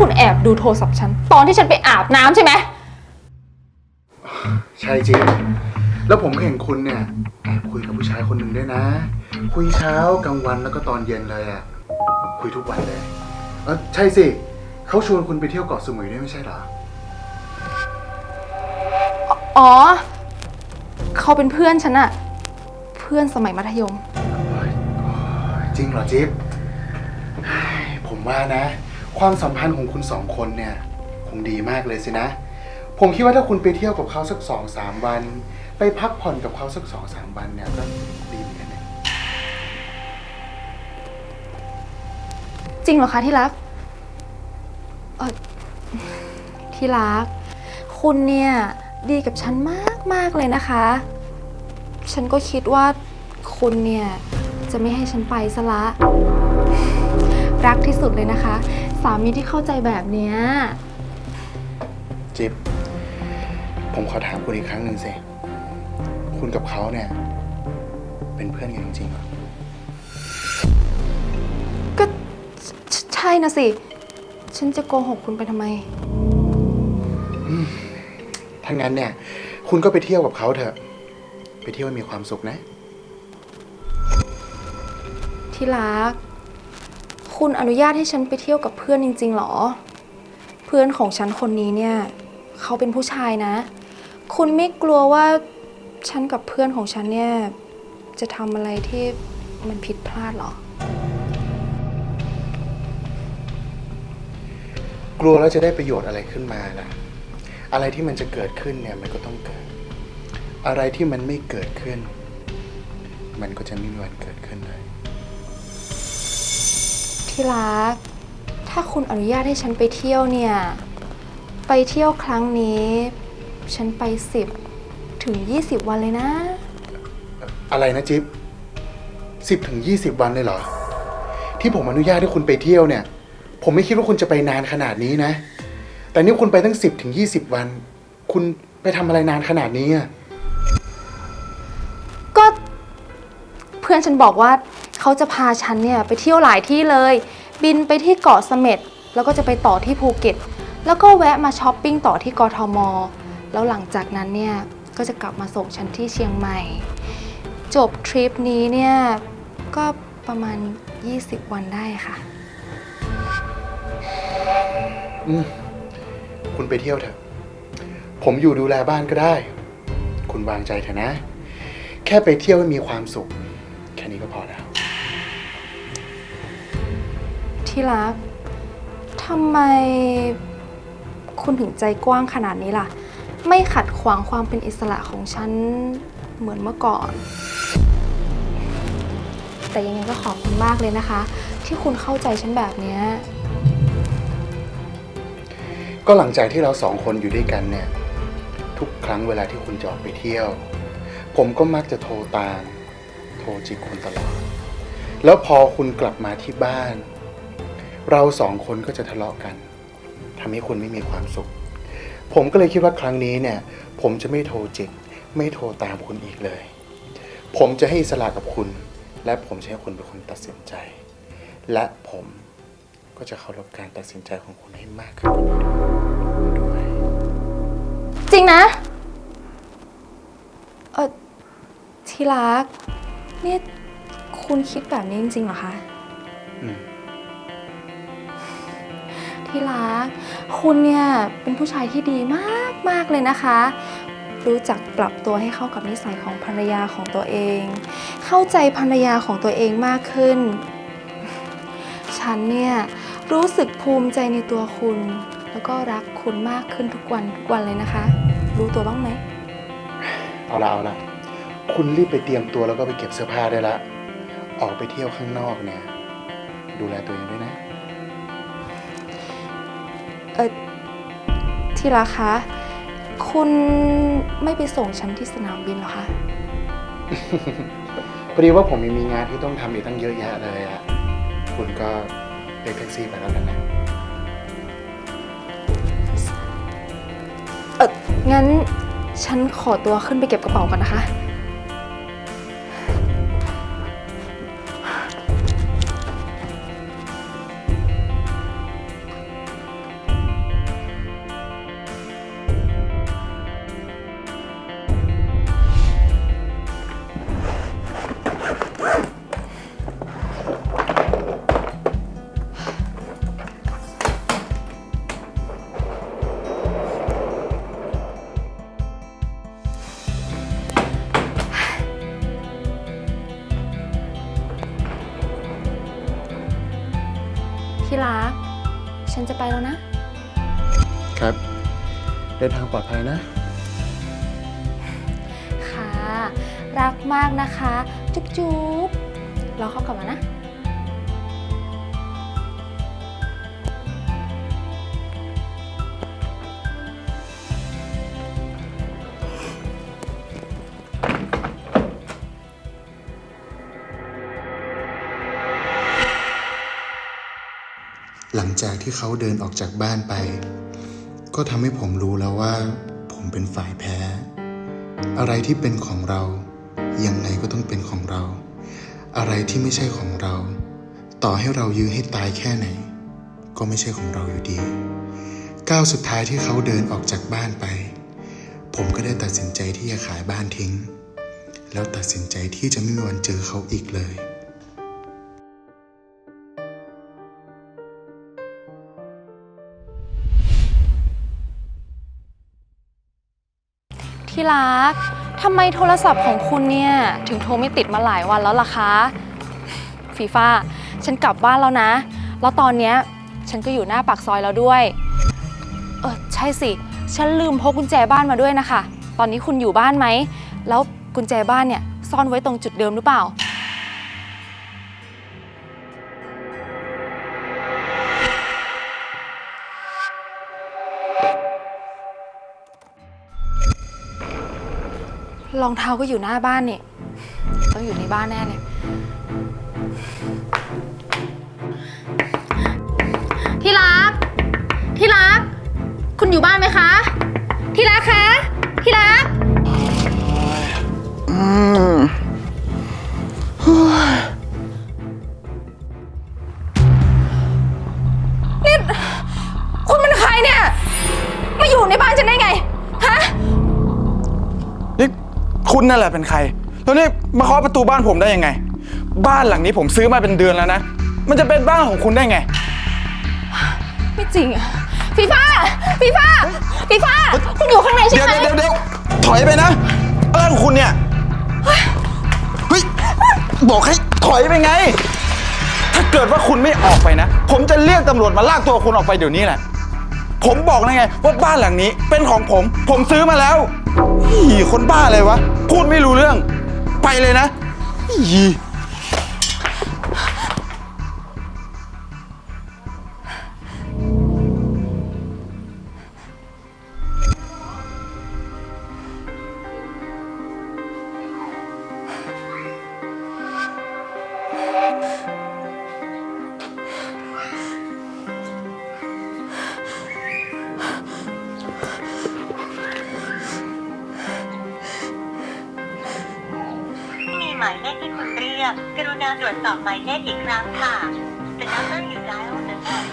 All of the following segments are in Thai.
คุณแอบดูโทรศัพท์ฉัน ตอนที่ฉันไปอาบน้ำใช่ไหม ใช่จริง แล้วผมก็เห็นคุณเนี่ยแอบคุยกับผู้ชายคนหนึ่งด้วยนะ คุยเช้ากลางวันแล้วก็ตอนเย็นเลยอะคุยทุกวันเลย เออใช่สิ เขาชวนคุณไปเที่ยวเกาะสมุยด้วยไม่ใช่เหรอ อ๋อ เขาเป็นเพื่อนฉันอะเพื่อนสมัยมัธยม จริงเหรอจิ๊บเฮ้ยผมว่านะ ความสัมพันธ์ของคุณสองคนเนี่ยคงดีมากเลยสินะ ผมคิดว่าถ้าคุณไปเที่ยวกับเขาสักสองสามวัน ไปพักผ่อนกับเขาสักสองสามวันเนี่ยก็ดีเหมือนกันนะจริงเหรอคะที่รักเออที่รัก คุณเนี่ยดีกับฉันมากมากเลยนะคะ ฉันก็คิดว่าคุณเนี่ยจะไม่ให้ฉันไปซะละ รักที่สุดเลยนะคะ สามีที่เข้าใจแบบเนี้ย จิ๊บ ผมขอถามคุณอีกครั้งหนึ่งสิ คุณกับเขาเนี่ย เป็นเพื่อนกันจริงๆเหรอ ก็ใชใช่นะสิ ฉันจะโกหกคุณไปทำไม ถ้างั้นเนี่ย คุณก็ไปเที่ยวกับเขาเถอะ ไปเที่ยวให้มีความสุขนะ ที่รัก คุณอนุญาตให้ฉันไปเที่ยวกับเพื่อนจริงๆหรอ เพื่อนของฉันคนนี้เนี่ย เขาเป็นผู้ชายนะ คุณไม่กลัวว่าฉันกับเพื่อนของฉันเนี่ย จะทำอะไรที่มันผิดพลาดหรอ กลัวแล้วจะได้ประโยชน์อะไรขึ้นมาล่ะ อะไรที่มันจะเกิดขึ้นเนี่ยมันก็ต้องเกิด อะไรที่มันไม่เกิดขึ้น มันก็จะไม่มีวันเกิดขึ้นเลย ที่รัก ถ้าคุณอนุญาตให้ฉันไปเที่ยวเนี่ย ไปเที่ยวครั้งนี้ ฉันไปสิบถึง 20 วันเลยนะ อะไรนะจิ๊บสิบถึงยี่สิบวันเลยเหรอ ที่ผมอนุญาตให้คุณไปเที่ยวเนี่ย ผมไม่คิดว่าคุณจะไปนานขนาดนี้นะ แต่นี่คุณไปตั้งสิบถึงยี่สิบวัน คุณไปทำอะไรนานขนาดนี้อะก็เพื่อนฉันบอกว่า เขาจะพาฉันเนี่ยไปเที่ยวหลายที่เลย บินไปที่เกาะเสม็ดแล้วก็จะไปต่อที่ภูเก็ต แล้วก็แวะมาช้อปปิ้งต่อที่กทม แล้วหลังจากนั้นเนี่ยก็จะกลับมาส่งฉันที่เชียงใหม่ จบทริปนี้เนี่ยก็ประมาณ 20 วันได้ค่ะคุณไปเที่ยวเถอะ ผมอยู่ดูแลบ้านก็ได้ คุณวางใจเถอะนะ แค่ไปเที่ยวให้มีความสุข แค่นี้ก็พอแล้ว ที่รักทำไมคุณถึงใจกว้างขนาดนี้ล่ะ ไม่ขัดขวางความเป็นอิสระของฉันเหมือนเมื่อก่อน แต่ยังไงก็ขอบคุณมากเลยนะคะ ที่คุณเข้าใจฉันแบบเนี้ยก็หลังจากที่เราสองคนอยู่ด้วยกันเนี่ย ทุกครั้งเวลาที่คุณจะออกไปเที่ยว ผมก็มักจะโทรตาม โทรจิกคุณตลอด แล้วพอคุณกลับมาที่บ้าน เราสองคนก็จะทะเลาะกันทำให้คุณไม่มีความสุข ผมก็เลยคิดว่าครั้งนี้เนี่ย ผมจะไม่โทรจิกไม่โทรตามคุณอีกเลย ผมจะให้อิสละกับคุณ และผมจะให้คุณเป็นคนตัดสินใจ และผมก็จะเคารพการตัดสินใจของคุณให้มากขึ้นกว่านี้ด้วย จริงนะ เออที่รัก นี่คุณคิดแบบนี้จริงๆเหรอคะ อืม ที่รัก คุณเนี่ยเป็นผู้ชายที่ดีมากมากเลยนะคะ รู้จักปรับตัวให้เข้ากับนิสัยของภรรยาของตัวเอง เข้าใจภรรยาของตัวเองมากขึ้น ฉันเนี่ยรู้สึกภูมิใจในตัวคุณ แล้วก็รักคุณมากขึ้นทุกวันทุกวันเลยนะคะ รู้ตัวบ้างไหม เอาละเอาละคุณรีบไปเตรียมตัวแล้วก็ไปเก็บเสื้อผ้าได้ละ ออกไปเที่ยวข้างนอกเนี่ย ดูแลตัวเองด้วยนะ ที่รักคะ คุณไม่ไปส่งฉันที่สนามบินเหรอคะ พอดีว่าผมยังมีงานที่ต้องทำอีกตั้งเยอะแยะเลยอะคุณก็เรียกแท็กซี่ไปแล้วกันนะ เอองั้นฉันขอตัวขึ้นไปเก็บกระเป๋าก่อนนะคะ ภัยนะ ค่ะ รักมากนะคะ จุ๊บจุ๊บรอเขากลับมานะ หลังจากที่เขาเดินออกจากบ้านไป ก็ทำให้ผมรู้แล้วว่า ผมเป็นฝ่ายแพ้ อะไรที่เป็นของเรา ยังไงก็ต้องเป็นของเรา อะไรที่ไม่ใช่ของเรา ต่อให้เรายื้อให้ตายแค่ไหน ก็ไม่ใช่ของเราอยู่ดี ก้าวสุดท้ายที่เขาเดินออกจากบ้านไป ผมก็ได้ตัดสินใจที่จะขายบ้านทิ้ง แล้วตัดสินใจที่จะไม่มีวันเจอเขาอีกเลย ที่รักทำไมโทรศัพท์ของคุณเนี่ยถึงโทรไม่ติดมาหลายวันแล้วล่ะคะฟีฟ่าฉันกลับบ้านแล้วนะ แล้วตอนเนี้ยฉันก็อยู่หน้าปากซอยแล้วด้วย เออใช่สิ ฉันลืมพกกุญแจบ้านมาด้วยนะคะ ตอนนี้คุณอยู่บ้านไหม แล้วกุญแจบ้านเนี่ยซ่อนไว้ตรงจุดเดิมหรือเปล่า รองเท้าก็อยู่หน้าบ้านนี่ ต้องอยู่ในบ้านแน่เลย ที่รัก ที่รัก คุณอยู่บ้านไหมคะ ที่รักคะ ที่รัก อืม คุณนั่นแหละเป็นใคร แล้วนี่มาเคาะประตูบ้านผมได้ยังไง บ้านหลังนี้ผมซื้อมาเป็นเดือนแล้วนะ มันจะเป็นบ้านของคุณได้ไง ไม่จริงอะฟีฟ่าฟีฟ่าฟีฟ่าคุณอยู่ข้างในใช่เดี๋ยวไหมเดี๋ยวเดี๋ยวถอยไปนะอะไรของคุณเนี่ย เฮ้ย บอกให้ถอยไปไง ถ้าเกิดว่าคุณไม่ออกไปนะ ผมจะเรียกตำรวจมาลากตัวคุณออกไปเดี๋ยวนี้แหละ ผมบอกแล้วไง ว่าบ้านหลังนี้เป็นของผม ผมซื้อมาแล้วอีคนบ้าเลยวะ พูดไม่รู้เรื่อง ไปเลยนะยี หมายเลขที่คุณเรียก กรุณาตรวจสอบหมายเลขอีกครั้งค่ะ The number you dialed is not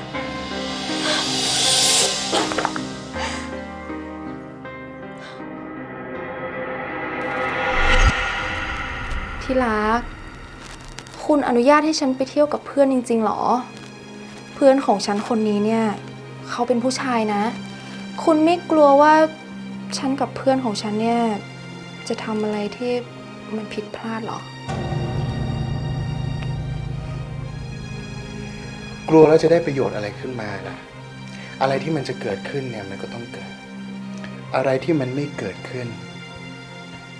ที่รัก คุณอนุญาตให้ฉันไปเที่ยวกับเพื่อนจริงๆหรอ เพื่อนของฉันคนนี้เนี่ย เขาเป็นผู้ชายนะ คุณไม่กลัวว่าฉันกับเพื่อนของฉันเนี่ย จะทำอะไรที่ มันผิดพลาดหรอ กลัวแล้วจะได้ประโยชน์อะไรขึ้นมาล่ะ อะไรที่มันจะเกิดขึ้นเนี่ยมันก็ต้องเกิด อะไรที่มันไม่เกิดขึ้น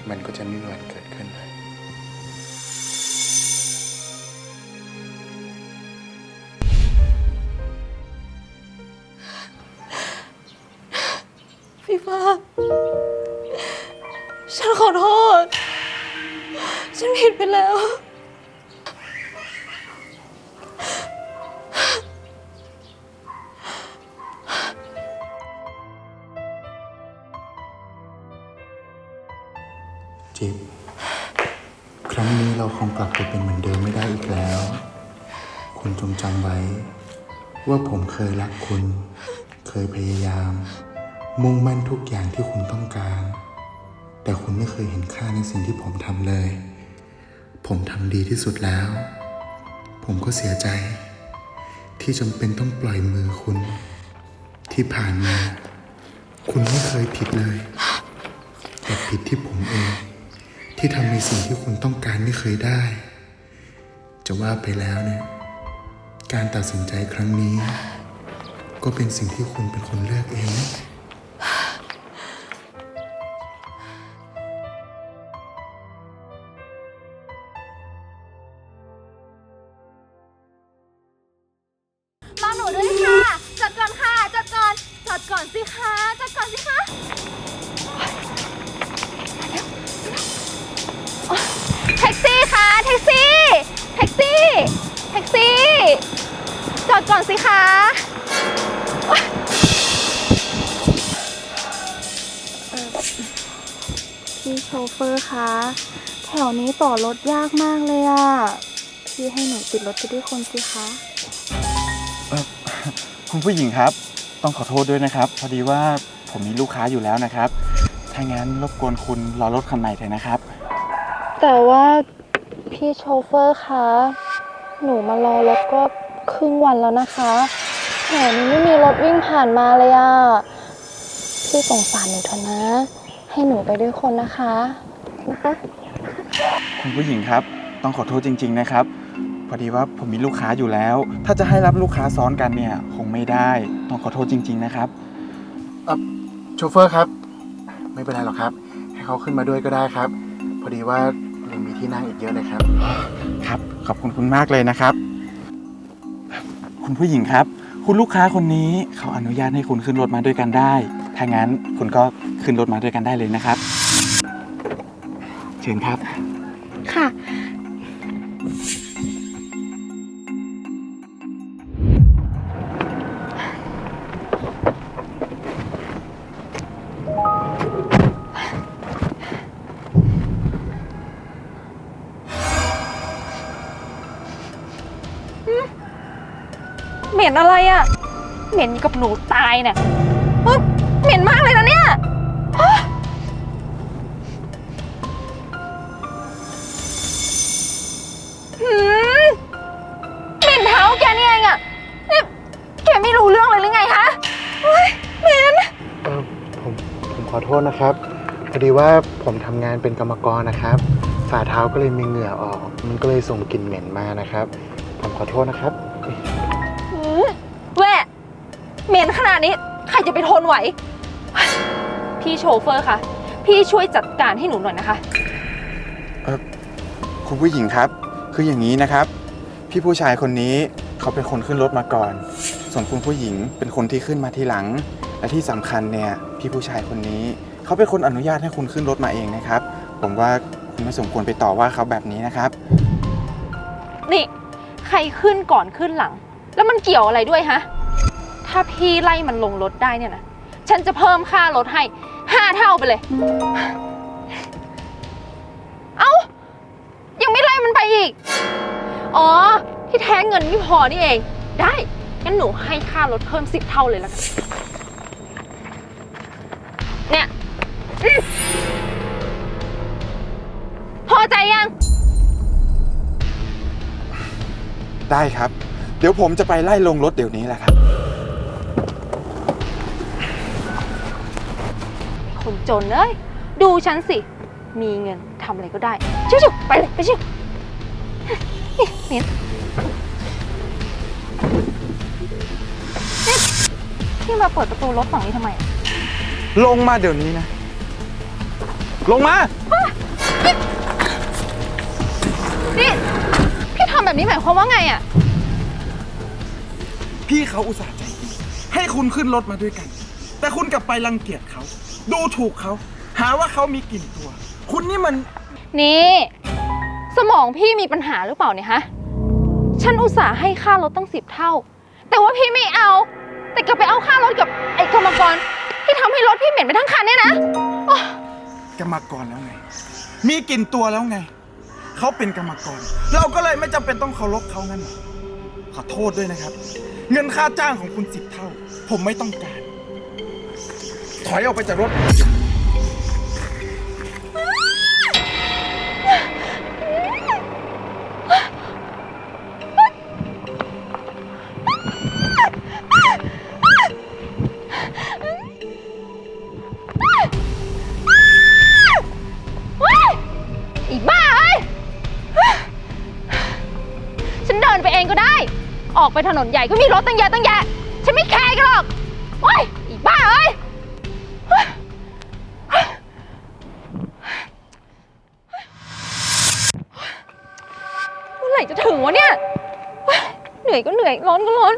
มันก็จะไม่มีวันเกิดขึ้นเล ยพยายาม มุ่งมั่นทุกอย่างที่คุณต้องการ แต่คุณไม่เคยเห็นค่าในสิ่งที่ผมทำเลย ผมทำดีที่สุดแล้ว ผมก็เสียใจ ที่จำเป็นต้องปล่อยมือคุณ ที่ผ่านมา คุณไม่เคยผิดเลย แต่ผิดที่ผมเอง ที่ทำในสิ่งที่คุณต้องการไม่เคยได้ จะว่าไปแล้วเนี่ยการตัดสินใจครั้งนี้ ก็เป็นสิ่งที่คุณเป็นคนเลือกเองนะรอหนูด้วยค่ะจัดก่อนค่ะจัดก่อนจัดก่อนสิคะจัดก่อนสิคะแท็กซี่ค่ะแท็กซี่แท็กซี่แท็กซี่จอดก่อนสิคะ โชเฟอร์คะแถวนี้ต่อรถยากมากเลยอะพี่ให้หนูติดรถไปด้วยคนสิคะคุณผู้หญิงครับ ต้องขอโทษด้วยนะครับ พอดีว่าผมมีลูกค้าอยู่แล้วนะครับ ถ้างั้นรบกวนคุณรอรถคันใหม่เถอะนะครับ แต่ว่าพี่โชเฟอร์คะ หนูมารอรถก็ครึ่งวันแล้วนะคะแถวนี้ไม่มีรถวิ่งผ่านมาเลยอะพี่สงสารหนูเถอะนะ ให้หนูไปด้วยคนนะคะ นะคะ คุณผู้หญิงครับ ต้องขอโทษจริง ๆ นะครับ พอดีว่าผมมีลูกค้าอยู่แล้ว ถ้าจะให้รับลูกค้าซ้อนกันเนี่ย คงไม่ได้ ต้องขอโทษจริง ๆ นะครับโชเฟอร์ครับ ไม่เป็นไรหรอกครับ ให้เขาขึ้นมาด้วยก็ได้ครับ พอดีว่ายังมีที่นั่งอีกเยอะเลยครับ ครับ ขอบคุณคุณมากเลยนะครับ คุณผู้หญิงครับ คุณลูกค้าคนนี้เขาอนุญาตให้คุณขึ้นรถมาด้วยกันได้ ถ้างั้นคุณก็ ขึ้นรถมาด้วยกันได้เลยนะครับ เชิญครับ ค่ะ เหม็นอะไรอะ่ะ เหม็นกับหนูตายเนี่ยเฮ้ย ว่าผมทำงานเป็นกรรมกรนะครับ ฝ่าเท้าก็เลยมีเหงื่อออก มันก็เลยส่งกลิ่นเหม็นมานะครับ ผมขอโทษนะครับ หืมแหวะเหม็นขนาดนี้ ใครจะไปทนไหว พี่โชเฟอร์คะ พี่ช่วยจัดการให้หนูหน่อยนะคะ คุณผู้หญิงครับ คืออย่างนี้นะครับ พี่ผู้ชายคนนี้เขาเป็นคนขึ้นรถมาก่อน ส่วนคุณผู้หญิงเป็นคนที่ขึ้นมาทีหลัง และที่สำคัญเนี่ย พี่ผู้ชายคนนี้ เขาเป็นคนอนุญาตให้คุณขึ้นรถมาเองนะครับ ผมว่าคุณไม่สมควรไปต่อว่าเขาแบบนี้นะครับ นี่ ใครขึ้นก่อนขึ้นหลัง แล้วมันเกี่ยวอะไรด้วยฮะ ถ้าพี่ไล่มันลงรถได้เนี่ยนะ ฉันจะเพิ่มค่ารถให้ห้าเท่าไปเลย เอ้า ยังไม่ไล่มันไปอีก อ๋อ ที่แท้เงินไม่พอนี่เอง ได้ งั้นหนูให้ค่ารถเพิ่มสิบเท่าเลยแล้วกัน ได้ครับ เดี๋ยวผมจะไปไล่ลงรถเดี๋ยวนี้แหละครับ คนจนเอ้ย ดูฉันสิ มีเงินทำอะไรก็ได้ ชิวๆไปเลย ไปชิวนี่เหม็นนี่พี่มาเปิดประตูรถฝั่งนี้ทำไมอะลงมาเดี๋ยวนี้นะ ลงมา นี่พี่ ทำแบบนี้หมายความว่าไงอะพี่เขาอุตส่าห์ใจดีให้คุณขึ้นรถมาด้วยกัน แต่คุณกลับไปรังเกียจเขา ดูถูกเขา หาว่าเขามีกลิ่นตัว คุณนี่มัน นี่ สมองพี่มีปัญหาหรือเปล่าเนี่ยฮะ ฉันอุตส่าห์ให้ค่ารถตั้งสิบเท่า แต่ว่าพี่ไม่เอา แต่กลับไปเอาค่ารถกับไอ้กรรมกรที่ทำให้รถพี่เหม็นไปทั้งคันเนี่ยนะ กรรมกรแล้วไง มีกลิ่นตัวแล้วไง เขาเป็นกรรมกร เราก็เลยไม่จำเป็นต้องเคารพเขางั้นหรอขอโทษด้วยนะครับ เงินค่าจ้างของคุณสิบเท่า ผมไม่ต้องการ ถอยออกไปจากรถ ไปถนนใหญ่ก็มีรถตั้งเยอะตั้งแยะ ฉันไม่แคร์กันหรอกโอ้ยอีบ้าเอ้ย เมื่อไหร่จะถึงวะเนี่ย เหนื่อยก็เหนื่อย ร้อนก็ร้อน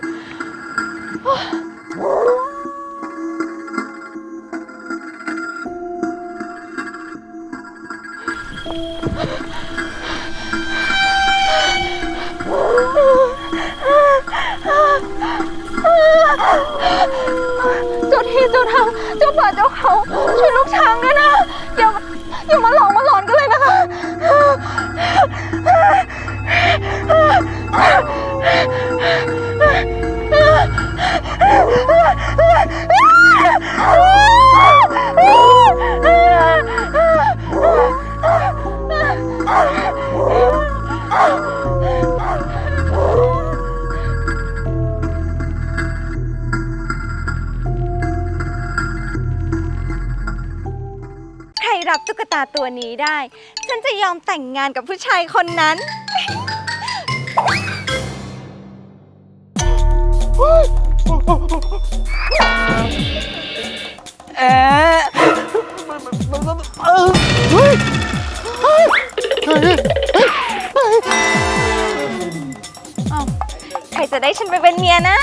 รับตุ๊กตาตัวนี้ได้ ฉันจะยอมแต่งงานกับผู้ชายคนนั้น เอ๊ะเออเฮ้ยใครจะได้ฉันไปเป็นเมียนะ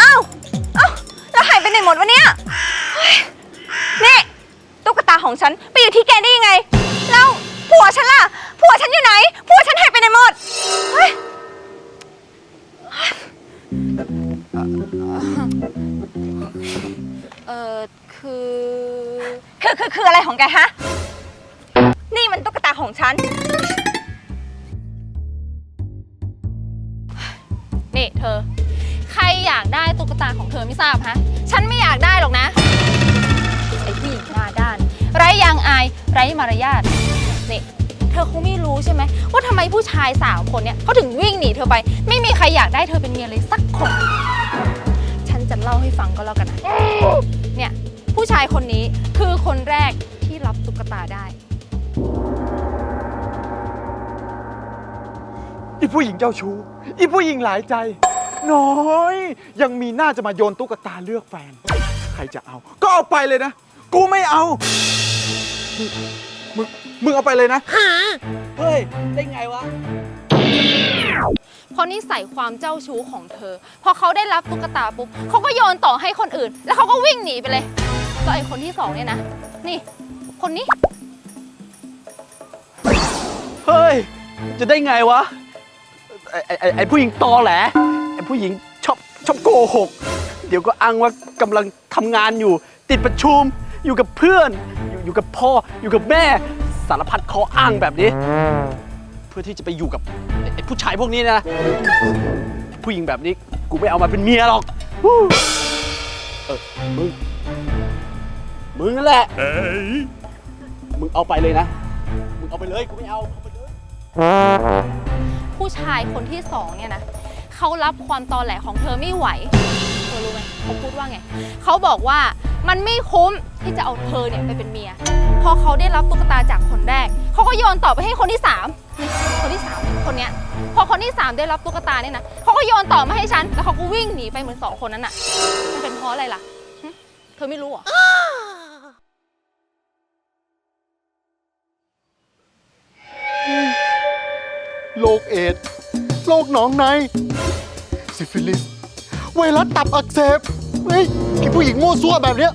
อ้าวอ้าวแล้วหายไปไหนหมดวะเนี่ยเฮ้ย นี่ตุ๊กตาของฉันไปอยู่ที่แกได้ยังไง แล้วผัวฉันล่ะ ผัวฉันอยู่ไหน ผัวฉันหายไปไหนหมดเฮ้ยเออคือ คือคือคืออะไรของแกฮะ นี่มันตุ๊กตาของฉัน นี่เธอ ใครอยากได้ตุ๊กตาของเธอไม่ทราบฮะ ฉันไม่อยากได้หรอกนะ ไอ้ผู้หญิงหน้าด้าน ไร้ยางอาย ไร้มารยาทนี่เธอคงไม่รู้ใช่ไหมว่าทำไมผู้ชายสามคนเนี่ยเขาถึงวิ่งหนีเธอไป ไม่มีใครอยากได้เธอเป็นเมียเลยสักคน ฉันจะเล่าให้ฟังก็แล้วกันนะเนี่ยผู้ชายคนนี้คือคนแรกที่รับตุ๊กตาได้อีผู้หญิงเจ้าชู้อีผู้หญิงหลายใจ น้อย ยังมีหน้าจะมาโยนตุ๊กตาเลือกแฟน ใครจะเอา ก็เอาไปเลยนะ กูไม่เอามึงมึงมึงเอาไปเลยนะเฮ้ย ได้ไงวะ เพราะนิสัยความเจ้าชู้ของเธอ พอเขาได้รับตุ๊กตาปุ๊บเขาก็โยนต่อให้คนอื่น แล้วเขาก็วิ่งหนีไปเลยแล้วไอ้คนที่สองเนี่ยนะ นี่ คนนี้ เฮ้ย จะได้ไงวะ ไอ้ไอ้ไอ้ไอ้ผู้หญิงตอแหลไอ้ผู้หญิงชอบชอบโกหก เดี๋ยวก็อ้างว่ากำลังทำงานอยู่ ติดประชุม อยู่กับเพื่อนอยู่อยู่กับพ่ออยู่กับแม่สารพัดข้ออ้างแบบนี้ เพื่อที่จะไปอยู่กับไอ้ไอ้ผู้ชายพวกนี้นะ ผู้หญิงแบบนี้กูไม่เอามาเป็นเมียหรอกฮู้เออมึงมึงนั่นแหละ มึงเอาไปเลยนะ มึงเอาไปเลยกูไม่เอาเอาไปเลย ผู้ชายคนที่สองเนี่ยนะเขารับความตอแหลของเธอไม่ไหวเธอรู้ไหมเขาพูดว่าไงเขาบอกว่า มันไม่คุ้มที่จะเอาเธอเนี่ยไปเป็นเมีย พอเขาได้รับตุ๊กตาจากคนแรก เขาก็โยนต่อไปให้คนที่สามนี่คนที่สามคนเนี้ย พอคนที่สามได้รับตุ๊กตาเนี่ยนะเขาก็โยนต่อมาให้ฉัน แล้วเขาก็วิ่งหนีไปเหมือนสองคนนั้นน่ะ มันเป็นเพราะอะไรล่ะหึเธอไม่รู้เหรอโรคเอดส์โรคหนองใน ซิฟิลิส ไวรัสตับอักเสบ เฮ้ยไอผู้หญิงมั่วซั่วแบบเนี้ย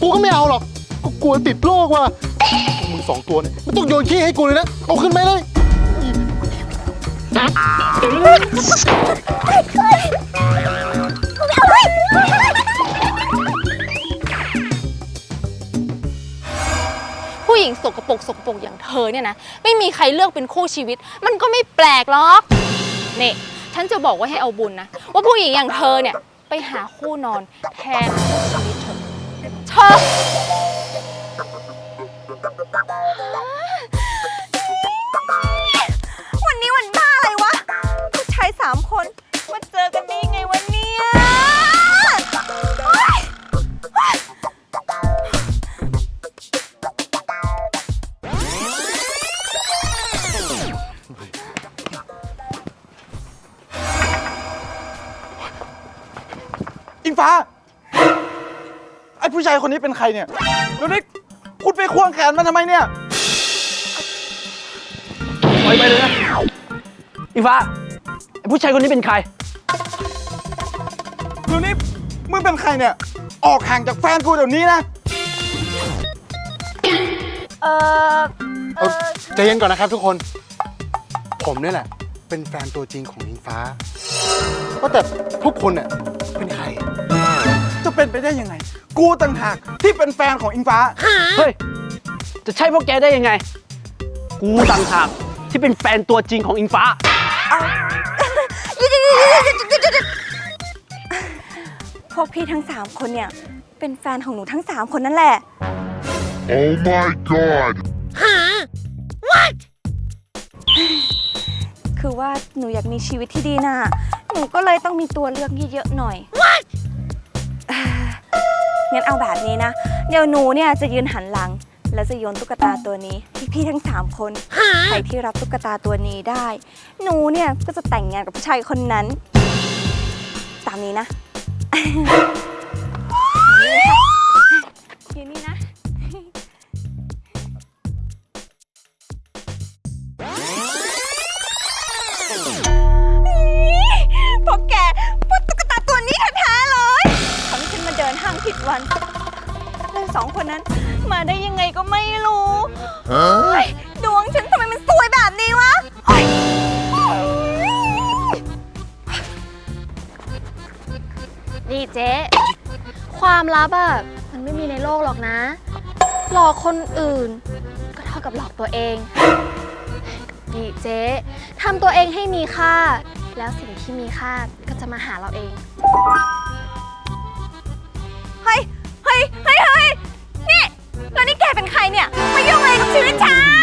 กูก็ไม่เอาหรอก กูกลัวติดโรคว่ะพวกมึงสองตัวเนี่ยไม่ต้องโยนขี้ให้กูเลยนะ เอาขึ้นไปเลยผู้หญิงสกปรกสกปรกอย่างเธอเนี่ยนะ ไม่มีใครเลือกเป็นคู่ชีวิต มันก็ไม่แปลกหรอก นี่ ฉันจะบอกว่าให้เอาบุญนะ ว่าผู้หญิงอย่างเธอเนี่ย ไปหาคู่นอนแทนคู่ชีวิตเธอเธอ คนนี้เป็นใครเนี่ยแล้วนี่คุณไปควงแขนมันทำไมเนี่ยปล่อยไปเลยนะอิงฟ้าไอ้ผู้ชายคนนี้เป็นใครดูนี่มึงเป็นใครเนี่ย ออกห่างจากแฟนกูเดี๋ยวนี้นะ เออเออใจเย็นก่อนนะครับทุกคน ผมเนี่ยแหละ เป็นแฟนตัวจริงของอิงฟ้าว่าแต่พวกคุณเนี่ยเป็นใครจะ เป็นไปได้ยังไง กูต่างหากที่เป็นแฟนของอิงฟ้า เฮ้ย จะใช่พวกแกได้ยังไง กูต่างหากที่เป็นแฟนตัวจริงของอิงฟ้า พวกพี่ทั้ง3คนเนี่ย เป็นแฟนของหนูทั้ง3คนนั่นแหละ Oh my god. คือว่าหนูอยากมีชีวิตที่ดีน่ะ หนูก็เลยต้องมีตัวเลือกเยอะๆหน่อยเอ่อ งั้นเอาแบบนี้นะ เดี๋ยวหนูเนี่ยจะยืนหันหลัง แล้วจะโยนตุ๊กตาตัวนี้ให้พี่ทั้ง3คนใครที่รับตุ๊กตาตัวนี้ได้ หนูเนี่ยก็จะแต่งงานกับผู้ชายคนนั้น ตามนี้นะ นี่เจ๊ ความลับอะมันไม่มีในโลกหรอกนะ หลอกคนอื่น ก็เท่ากับหลอกตัวเอง นี่เจ๊ทำตัวเองให้มีค่า แล้วสิ่งที่มีค่าก็จะมาหาเราเอง เฮ้ย เฮ้ย เฮ้ย เฮ้ย นี่ แล้วนี่แกเป็นใครเนี่ย มายุ่งอะไรกับชีวิตฉัน